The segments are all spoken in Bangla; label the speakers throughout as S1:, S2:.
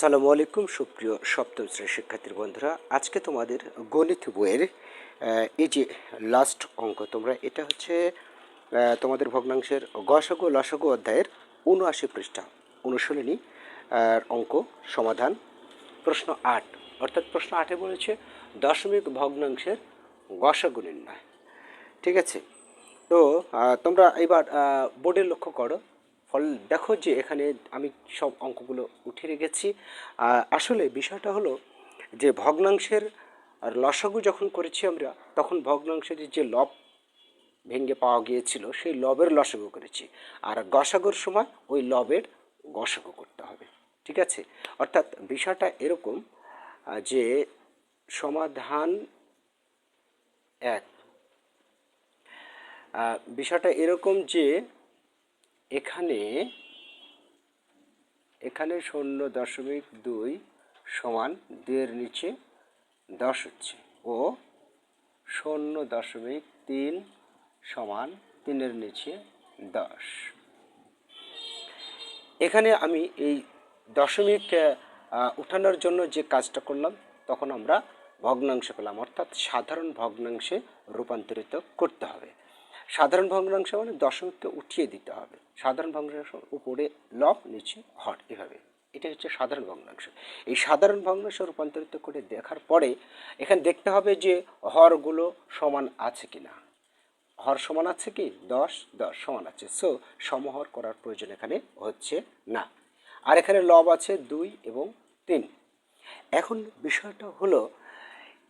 S1: সালামু আলাইকুম, সুপ্রিয় সপ্তম শ্রেণির শিক্ষার্থীর বন্ধুরা। আজকে তোমাদের গণিত বইয়ের এই যে লাস্ট অঙ্ক, তোমরা এটা হচ্ছে তোমাদের ভগ্নাংশের গসগো লসগো অধ্যায়ের উনআশি পৃষ্ঠা অনুশীলনী অঙ্ক সমাধান, প্রশ্ন আট। অর্থাৎ প্রশ্ন আটে বলেছে, দশমিক ভগ্নাংশের গসগো নির্ণয়। ঠিক আছে? তো তোমরা এবার বোর্ডে লক্ষ্য করো ফল, দেখো যে এখানে আমি সব অঙ্কগুলো উঠে রেখেছি। আসলে বিষয়টা হলো যে ভগ্নাংশের আর লসাগু যখন করেছি আমরা, তখন ভগ্নাংশের যে লব ভেঙে পাওয়া গিয়েছিল, সেই লবের লসাগু করেছি। আর গসাগুর সময় ওই লবের গসাগু করতে হবে, ঠিক আছে? অর্থাৎ বিষয়টা এরকম যে সমাধান এক। বিষয়টা এরকম যে এখানে এখানে শূন্য দশমিক দুই সমান দুইয়ের নিচে দশ হচ্ছে ও শূন্য দশমিক তিন সমান তিনের নিচে দশ। এখানে আমি এই দশমিক উঠানোর জন্য যে কাজটা করলাম, তখন আমরা ভগ্নাংশ পেলাম। অর্থাৎ সাধারণ ভগ্নাংশে রূপান্তরিত করতে হবে। সাধারণ ভগ্নাংশ মানে দশমিককে উঠিয়ে দিতে হবে। সাধারণ ভগ্নাংশ উপরে লব, নিচে হর এভাবে। এটা হচ্ছে সাধারণ ভগ্নাংশ। এই সাধারণ ভগ্নাংশ রূপান্তরিত করে দেখার পরে এখানে দেখতে হবে যে হরগুলো সমান আছে কি না হর সমান আছে কি? দশ দশ সমান আছে। সো সমহর করার প্রয়োজন এখানে হচ্ছে না। আর এখানে লব আছে দুই এবং তিন। এখন বিষয়টা হলো,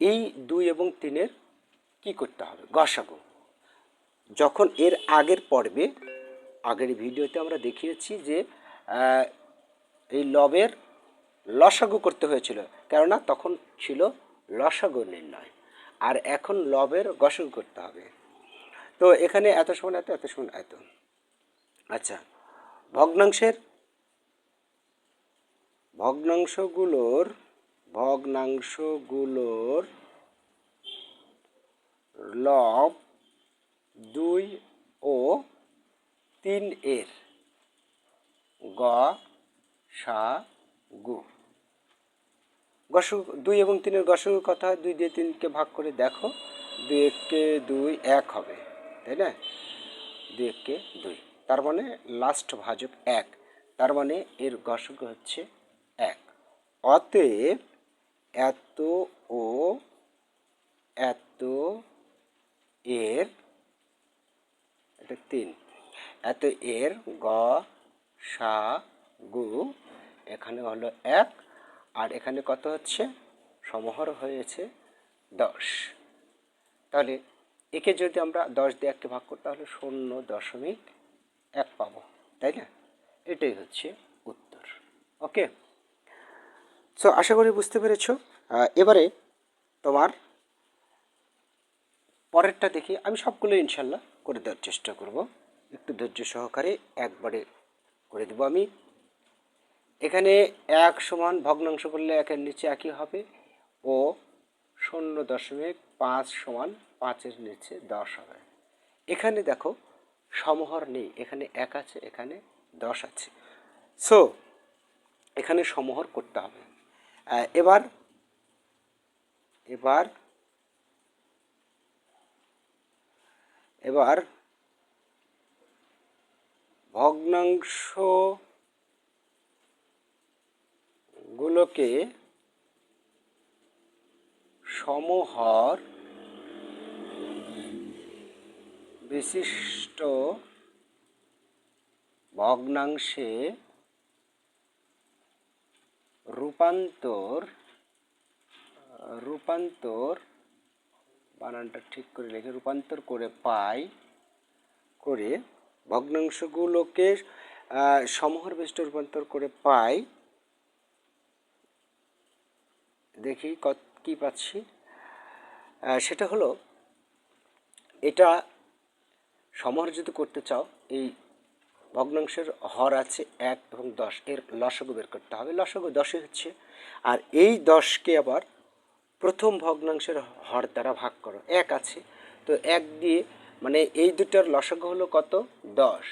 S1: এই দুই এবং তিনের কি করতে হবে? গসাগু। যখন এর আগের পর্বে, আগের ভিডিওতে আমরা দেখিয়েছি যে এই লবের লসাগু করতে হয়েছিল। কেননা তখন ছিল লসাগু নির্ণয়। আর এখন লবের গসাগু করতে হবে। তো এখানে এত সমান এত এত সমান এত। আচ্ছা ভগ্নাংশের ভগ্নাংশগুলোর ভগ্নাংশগুলোর লব দুই ও তিন এর গ, সা, গু। গসু দুই এবং তিনের গসু কথা দুই দিয়ে তিনকে ভাগ করে দেখো, দুই এককে দুই এক হবে, তাই না? দুই এককে দুই। তার মানে লাস্ট ভাজক এক, তার মানে এর গসক হচ্ছে এক। অতএব এত ও এত এর এটা তিন। এত এর গ, সা, গু, এখানে হলো এক, আর এখানে কত হচ্ছে? সমহর হয়েছে দশ। তাহলে একে যদি আমরা দশ দিয়ে এককে ভাগ করি, তাহলে শূন্য দশমিক এক পাবো, তাই না? এটাই হচ্ছে উত্তর। ওকে? সো আশা করি বুঝতে পেরেছ। এবারে তোমার পরেরটা দেখি। আমি সবগুলো ইনশাল্লাহ করে দেওয়ার চেষ্টা করব। একটু ধৈর্য সহকারে একবারে করে দেব আমি। এখানে এক সমান ভগ্নাংশ করলে একের নিচে একই হবে ও শূন্য দশমিক পাঁচ সমান পাঁচের নিচে দশ হবে। এখানে দেখো সমহর নেই, এখানে এক আছে, এখানে দশ আছে। সো এখানে সমহর করতে হবে। এবার এবার এবার ভগ্নাংশ গুলোকে সমহর বিশিষ্ট ভগ্নাংশে রূপান্তর রূপান্তর বানানটা ঠিক করে লিখে রূপান্তর করে পাই, করে ভগ্নাংশগুলোকে সমহর বিশিষ্ট রূপান্তর করে পাই। দেখি কত, কী পাচ্ছি? সেটা হলো, এটা সমহর যদি করতে চাও, এই ভগ্নাংশের হর আছে এক এবং দশ, এর লসগু বের করতে হবে। লসগু দশে হচ্ছে, আর এই দশকে আবার প্রথম ভগ্নাংশের হর দ্বারা ভাগ করো। এক আছে। তো এক দিয়ে মানে এই দুটার লসগু হলো কত? দশ।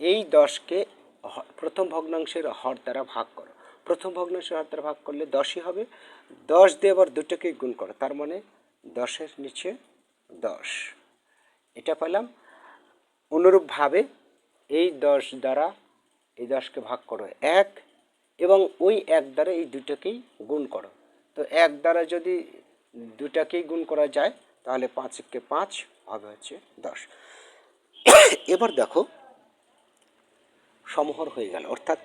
S1: এই দশকে প্রথম ভগ্নাংশের হর দ্বারা ভাগ করো। প্রথম ভগ্নাংশের হর দ্বারা ভাগ করলে দশই হবে। দশ দিয়ে আবার দুটোকে গুণ করো। তার মানে দশের নিচে দশ। এটা পেলাম। অনুরূপভাবে এই দশ দ্বারা এই দশকে ভাগ করো। এক এবং ওই এক দ্বারা এই দুটোকেই গুণ করো। তো এক দ্বারা যদি দুটাকেই গুণ করা যায়, তাহলে পাঁচকে পাঁচ হবে হচ্ছে দশ। এবার দেখো, সমহর হয়ে গেল, অর্থাৎ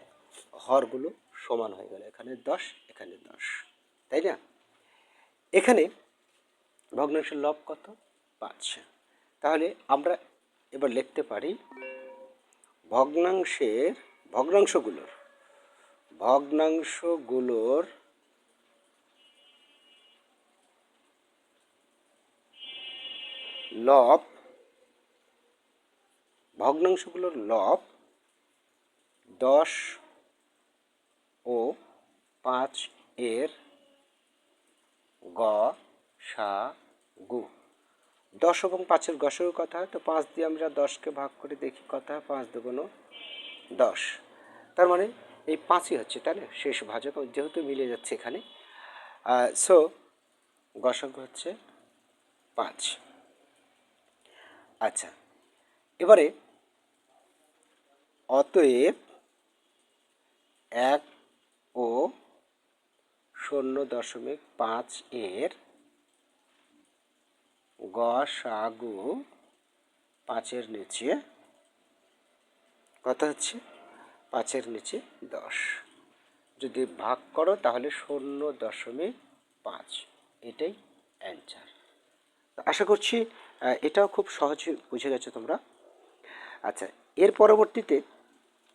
S1: হরগুলো সমান হয়ে গেল, এখানে দশ এখানে দশ, তাই না? এখানে ভগ্নাংশের লব কত? পাঁচ। তাহলে আমরা এবার লিখতে পারি, ভগ্নাংশের ভগ্নাংশগুলোর ভগ্নাংশগুলোর লব, ভগ্নাংশগুলোর লব দশ ও পাঁচ এর গ, সা, গু। দশ এবং পাঁচের গসের কথা হয় তো পাঁচ দিয়ে আমরা দশকে ভাগ করে দেখি কথা হয় পাঁচ দুগুণ দশ। তার মানে এই পাঁচই হচ্ছে, তাই শেষ ভাজক, যেহেতু মিলে যাচ্ছে এখানে। সো গসক হচ্ছে পাঁচ। আচ্ছা। এবারে অতএব এক ও শূন্য দশমিক পাঁচ এর গ সাগু পাঁচের নিচে কত হচ্ছে? পাঁচের নিচে দশ। যদি ভাগ করো তাহলে শূন্য দশমিক পাঁচ, এটাই অ্যান্সার। আশা করছি এটাও খুব সহজে বুঝে গেছো তোমরা। আচ্ছা এর পরবর্তীতে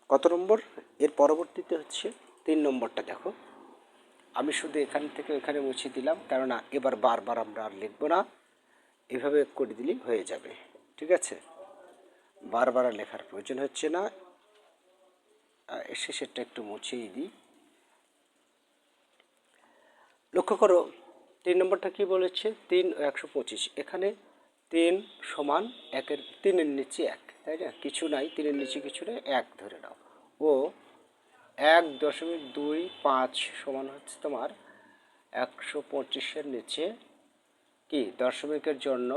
S1: কত নম্বর? এর পরবর্তীতে হচ্ছে তিন নম্বরটা দেখো। আমি শুধু এখান থেকে এখানে মুছে দিলাম কেননা এবার বারবার আমরা আর লিখব না। এভাবে করে দিলেই হয়ে যাবে ঠিক আছে? বারবার লেখার প্রয়োজন হচ্ছে না। আহ, শেষেরটা একটু মুছেই দিই। লক্ষ্য করো তিন নম্বরটা কি বলেছে? তিন একশো পঁচিশ। এখানে তিন সমান একের তিনের নিচে এক, তাই না? কিছু নাই, তিনের নিচে কিছু নেই, এক ধরে নাও। ও এক দশমিক দুই পাঁচ সমান হচ্ছে তোমার একশো পঁচিশের নিচে কি? দশমিকের জন্য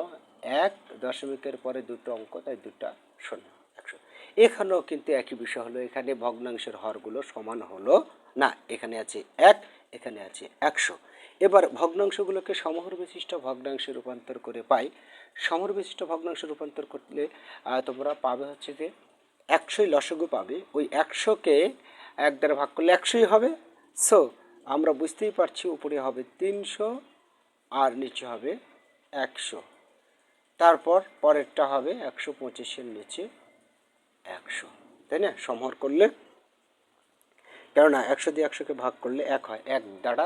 S1: এক, দশমিকের পরে দুটো অঙ্ক, তাই দুটা শূন্য, একশো। এখানেও কিন্তু একই বিষয় হলো, এখানে ভগ্নাংশের হরগুলো সমান হলো না, এখানে আছে এক, এখানে আছে একশো। এবার ভগ্নাংশগুলোকে সমহর বিশিষ্ট ভগ্নাংশে রূপান্তর করে পাই সমহর বিশিষ্ট ভগ্নাংশে রূপান্তর করলে তোমরা পাবে হচ্ছে যে একশোই লসগু পাবে। ওই একশোকে এক দ্বারা ভাগ করলে একশোই হবে। সো আমরা বুঝতেই পারছি উপরে হবে তিনশো আর নিচে হবে একশো। তারপর পরেরটা হবে একশো পঁচিশের নিচে একশো। তাই না? সমহর করলে। কেননা একশো দিয়ে একশোকে ভাগ করলে এক হয়। এক দ্বারা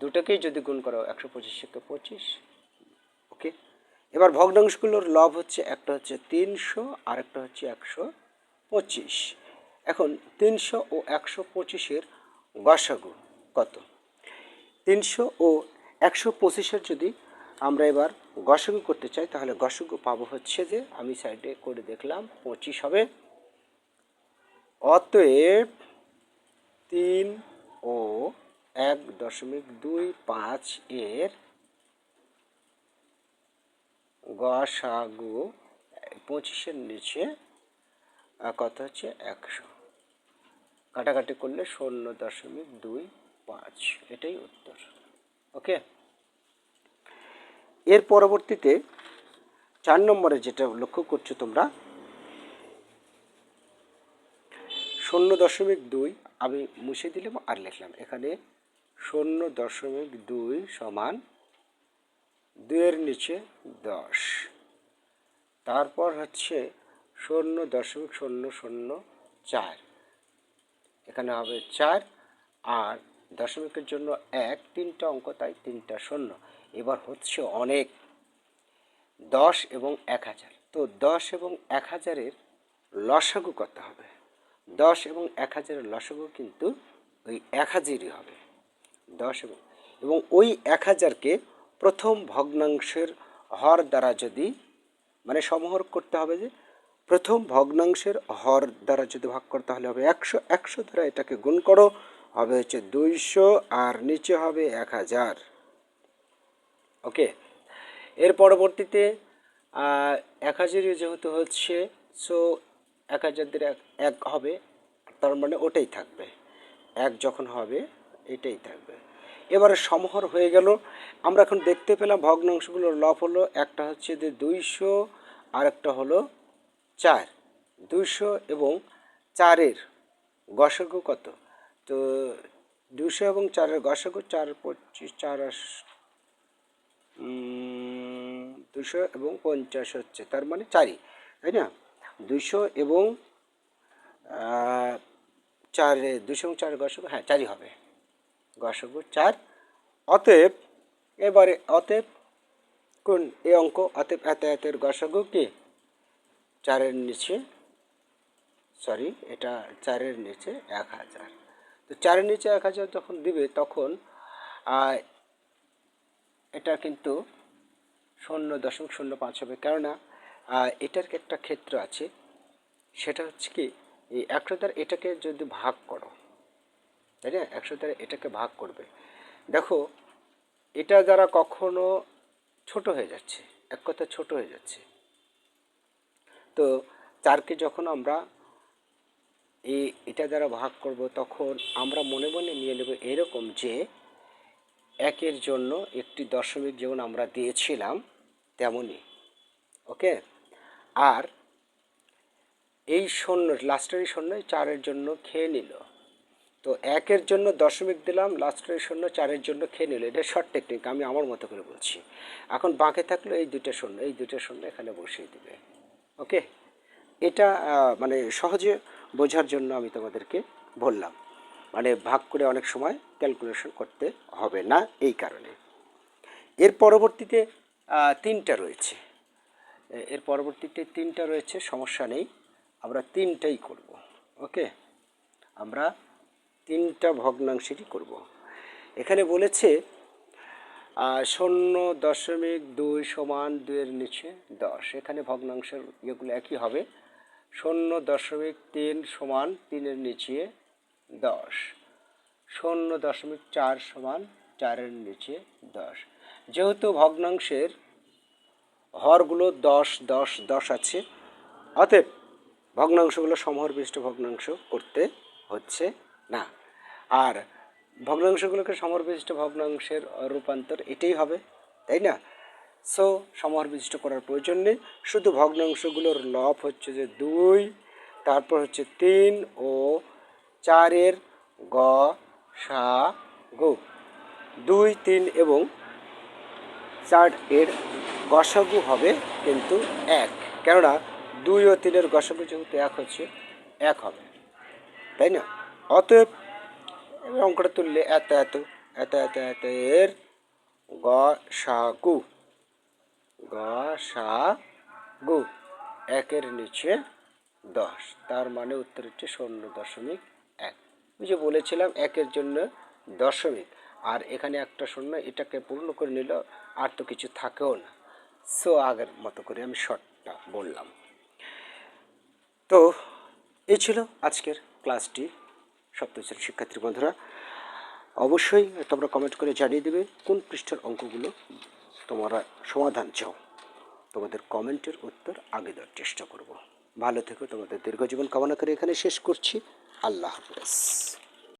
S1: দুটোকেই যদি গুণ করো, একশো পঁচিশকে পঁচিশ এবার ভগ্নাংশগুলোর লব হচ্ছে একটা হচ্ছে তিনশো আর একটা হচ্ছে একশো পঁচিশ। এখন তিনশো ও একশো পঁচিশের গসাগু কত? তিনশো ও একশো পঁচিশের যদি আমরা এবার গসাগু করতে চাই, তাহলে গসাগু পাবো হচ্ছে যে, আমি সাইডে করে দেখলাম, পঁচিশ হবে। অতএব তিন ও এক দশমিক দুই পাঁচ এর গসাগু, পঁচিশের নিচে কত হচ্ছে? একশো। কাটাকাটি করলে শূন্য দশমিক দুই পাঁচ। এটাই উত্তর। ওকে? এর পরবর্তীতে চার নম্বরে যেটা লক্ষ্য করছ তোমরা শূন্য দশমিক দুই আমি মুছে দিলাম আর লিখলাম। এখানে শূন্য দশমিক দুই সমান দুইয়ের নিচে দশ। তারপর হচ্ছে শূন্য দশমিক শূন্য শূন্য চার। এখানে হবে চার আর দশমিকের জন্য এক, তিনটা অঙ্ক, তাই তিনটা শূন্য। এবার হচ্ছে অনেক। দশ এবং এক হাজার। তো দশ এবং এক হাজারের লসাগু কত হবে? দশ এবং এক হাজারের লসাগু কিন্তু ওই এক হাজারই হবে। দশ এবং এবং ওই এক হাজারকে প্রথম ভগ্নাংশের হর দ্বারা যদি মানে সমহর করতে হবে যে, প্রথম ভগ্নাংশের হর দ্বারা যদি ভাগ করতে হলে হবে একশো একশো দ্বারা এটাকে গুণ করো, হবে হচ্ছে দুইশো আর নিচে হবে এক হাজার। ওকে? এর পরবর্তীতে এক হাজারই যেহেতু হচ্ছে, সো এক হাজার এক হবে, তার মানে ওটাই থাকবে। এক যখন হবে, এটাই থাকবে। এবারে সমহর হয়ে গেল। আমরা এখন দেখতে পেলাম ভগ্নাংশগুলোর লব হলো একটা হচ্ছে যে দুইশো আর একটা হলো চার। দুইশো এবং চারের গসগু কত? তো দুশো এবং চারের গসগু, চার, পঁচিশ, চার দুশো এবং পঞ্চাশ হচ্ছে, তার মানে চারই, তাই না? দুশো এবং চার দুশো এবং চার গসগু হ্যাঁ চারই হবে। গসগু চার। অতএব, এবারে অতএব কোন এই অঙ্ক, অতএব এত এতের গসগু কি? চারের নিচে সরি এটা চারের নিচে এক হাজার। তো চারের নিচে এক হাজার যখন দিবে, তখন এটা কিন্তু শূন্য দশমিক শূন্য পাঁচ হবে। কেননা এটার একটা ক্ষেত্র আছে, সেটা হচ্ছে কি, এই একশো দ্বারা এটাকে যদি ভাগ করো তাই না? একশো দ্বারা এটাকে ভাগ করবে। দেখো, এটা দ্বারা কখনো ছোট হয়ে যাচ্ছে, এক কথা ছোট হয়ে যাচ্ছে। তো চারকে যখন আমরা এই এটা দ্বারা ভাগ করব, তখন আমরা মনে মনে নিয়ে নেব এরকম যে, একের জন্য একটি দশমিক যেমন আমরা দিয়েছিলাম, তেমনই। ওকে? আর এই শূন্য লাস্টের শূন্য চারের জন্য খেয়ে নিল। তো একের জন্য দশমিক দিলাম লাস্টের শূন্য, চারের জন্য খেয়ে নিল। এটা শর্ট টেকনিক আমি আমার মতো করে বলছি। এখন বাঁকে থাকল এই দুইটা শূন্য, এই দুইটা শূন্য এখানে বসিয়ে দেবে। ওকে এটা মানে সহজে বোঝার জন্য আমি তোমাদেরকে বললাম। মানে ভাগ করে অনেক সময় ক্যালকুলেশন করতে হবে না এই কারণে। এর পরবর্তীতে তিনটা রয়েছে। এর পরবর্তীতে তিনটা রয়েছে, সমস্যা নেই। আমরা তিনটাই করব। ওকে আমরা তিনটা ভগ্নাংশেরই করব। এখানে বলেছে শূন্য দশমিক দুই সমান দুইয়ের নিচে দশ। এখানে ভগ্নাংশের ইয়েগুলো একই হবে। শূন্য দশমিক তিন সমান তিনের নিচে দশ। শূন্য দশমিক চার সমান চারের নিচে দশ। যেহেতু ভগ্নাংশের হরগুলো দশ দশ দশ আছে, অতএব ভগ্নাংশগুলো সমহর বিশিষ্ট ভগ্নাংশ করতে হচ্ছে না। আর ভগ্নাংশগুলোকে সমহর বিশিষ্ট ভগ্নাংশের রূপান্তর এটাই হবে, তাই না? সো সমহর বিশিষ্ট করার প্রয়োজন নেই। শুধু ভগ্নাংশগুলোর লব হচ্ছে যে দুই, তারপর হচ্ছে তিন ও চারের গ, সা, গু। দুই, তিন এবং চার এর গসাগু হবে কিন্তু এক। কেননা দুই ও তিনের গসাগু যেহেতু এক হচ্ছে, এক হবে, তাই না? অতএব অঙ্কটা তুললে এত এত এত এত এত এর গ, সা, গু। গ, সা, গু। একের নিচে দশ। তার মানে উত্তর হচ্ছে শূন্য দশমিক এক। ওই যে বলেছিলাম একের জন্য দশমিক। আর এখানে একটা শূন্য, এটাকে পূর্ণ করে নিল, আর তো কিছু থাকেও না। সো, আগের মতো করে আমি শর্টটা বললাম। তো এই ছিল আজকের ক্লাসটি। সপ্তম শ্রেণির শিক্ষার্থী বন্ধুরা, অবশ্যই তোমরা কমেন্ট করে জানিয়ে দেবে কোন পৃষ্ঠার অঙ্কগুলো তোমরা সমাধান চাও। তোমাদের কমেন্টের উত্তর আগে দেওয়ার চেষ্টা করব। ভালো থেকো, তোমাদের দীর্ঘজীবন কামনা করে এখানে শেষ করছি। আল্লাহ হাফেজ।